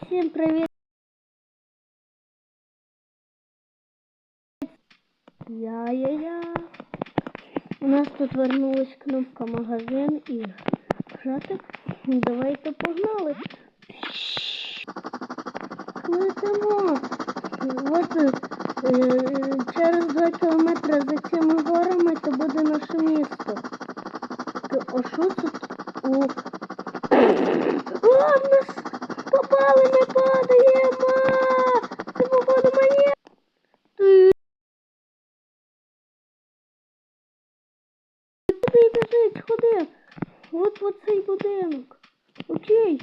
всім привіт! Я-я-я. У нас тут вернулась кнопка магазин і грати. Давайте погнали. Летимо. От е, через 2 кілометри за цими горами то буде наше місто. То- А що тут? О, о, нас попали, ми падаємо! Це походу мені. Ти біжить? Ходи. От в цей будинок. Окей.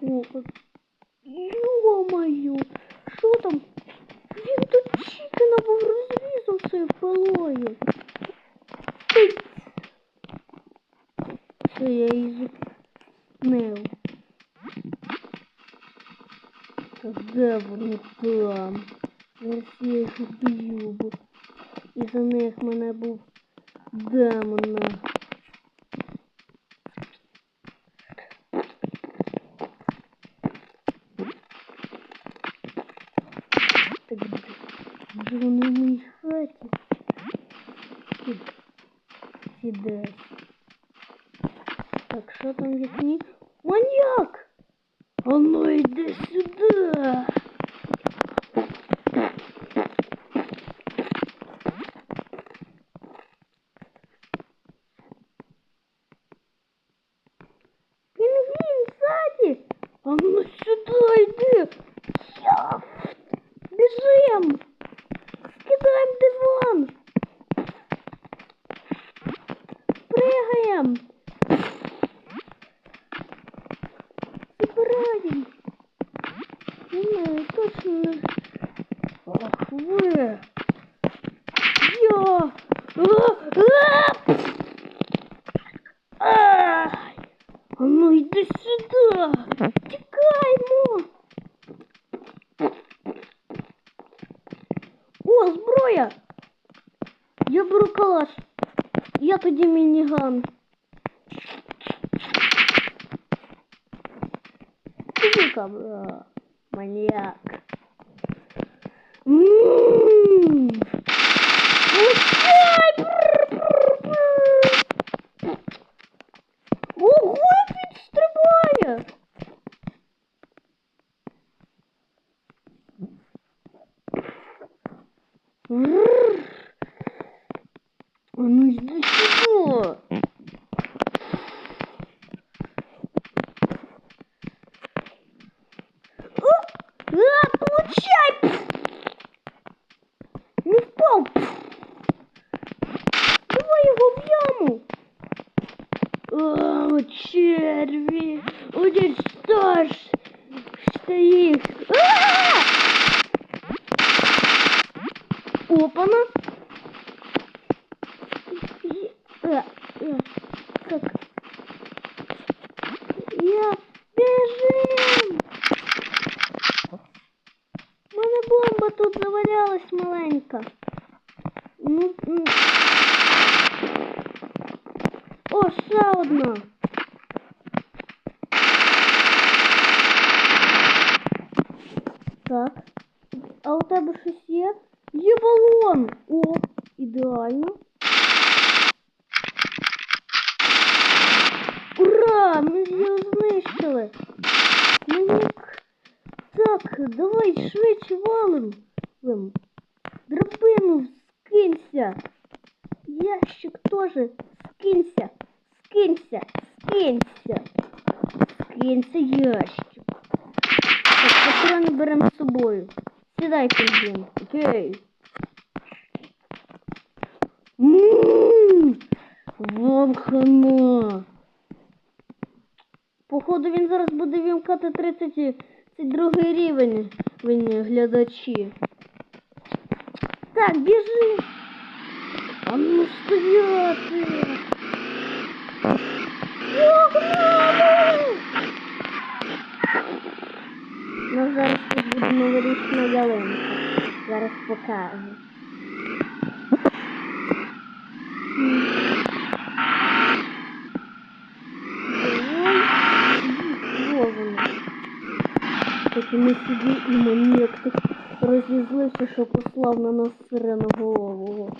О, от. Йо-моє, що там? Він тут чікана був розрізав цією пилою. Ти. Все, я її зупинив. Та де вони там? Я вб'ю, бо і за них мене був демон. на. Так, вони в моїй хаті? Ті- ті. Так, що там вікні? Маньяк! А ну йди сюди! Тікаймо! О, зброя! Я беру калаш. Я тоді мініган. Сука, бра. Маньяк. Ммм. А ну иди сюда! А, получай! Не впав! Как? Я бежим! У мене бомба тут завалялась маленька. Ну, м. О, ще одна. Так. А у тебе щось є? Є балон! О, ідеально. Знищили. Мені так, давай швидше валим. Вим. Драбину скинься. Ящик тоже скинься. Скинься. Скинься. Скинься ящик. Так, патрони беремо з собою. Сідай, пінгвін. Окей. Ммм, вам хана. Походу він зараз буде вімкати 32 рівень глядачі. Так, біжи. А ну стояти. Ну, зараз тут буде новорічна ялинка. Зараз покажу. Ми сидів і маніяк так розізлився, що послав на нас сиреноголового.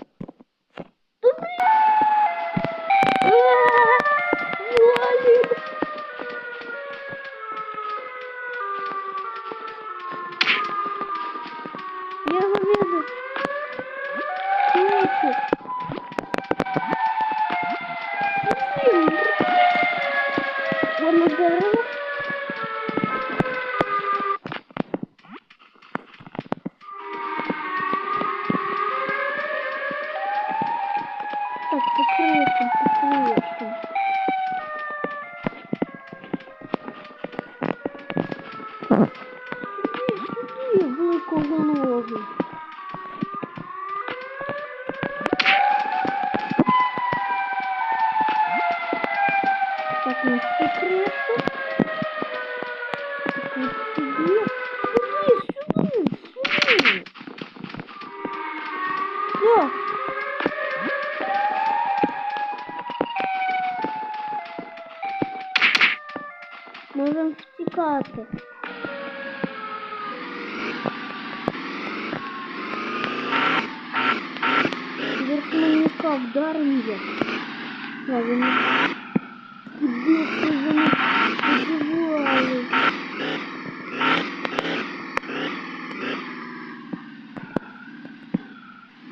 Верховника вдарим я. Я він... Куди це вони подівали?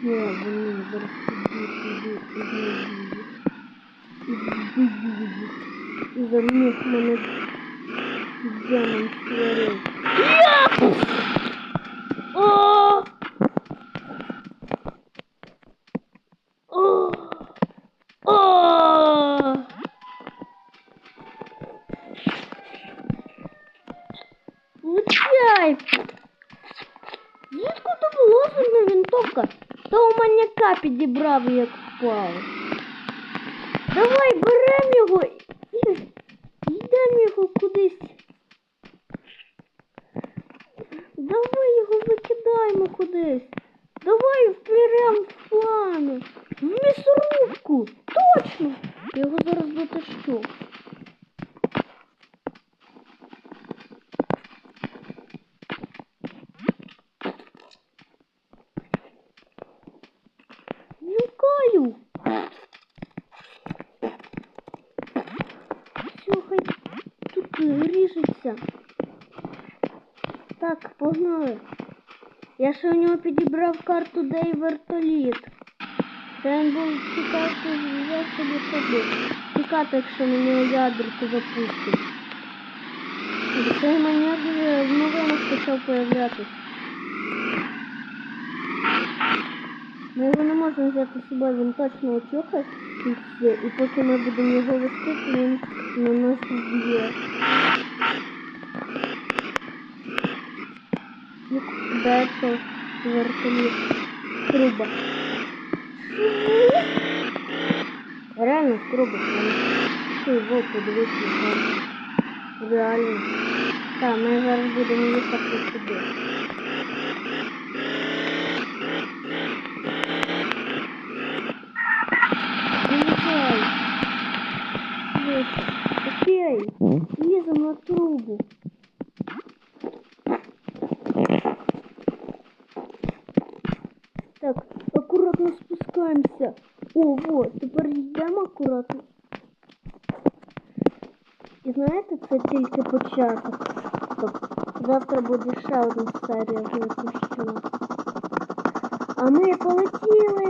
Я, блін, зараз піду, піду, піду, піду. І за них мене демон створив. Я! О! О! О! Влучай! Звідки то було лазерна винтовка? То у маньяка підібрав як впав. Давай берем його і йдемо його кудись. Давай його викидаємо кудись. Давай вперем в плану. В місорубку. Точно. Я його зараз дотащу. Все, хай тут ріжеться. Так, погнали. Я ще у нього підібрав карту, де і вертоліт. Це він був тікати взяв собі ходу. Тікати, якщо на нього ядерку запустить. І цей вже в новинах почав появлятися. Ми його не можемо взяти з собою, він точно очухає і все. І поки ми будемо його вести, то він на нас вб'є. Ну, Де це вертоліт? Труба. Реально труба. Ти во, подивись, там. Реально. Так, ми зараз будемо їхати сюди. О, вот, тепер йдемо акуратно. І знаєте, це тільки початок. Тобто, завтра буде ще одна серія випущена. А ми полетіли!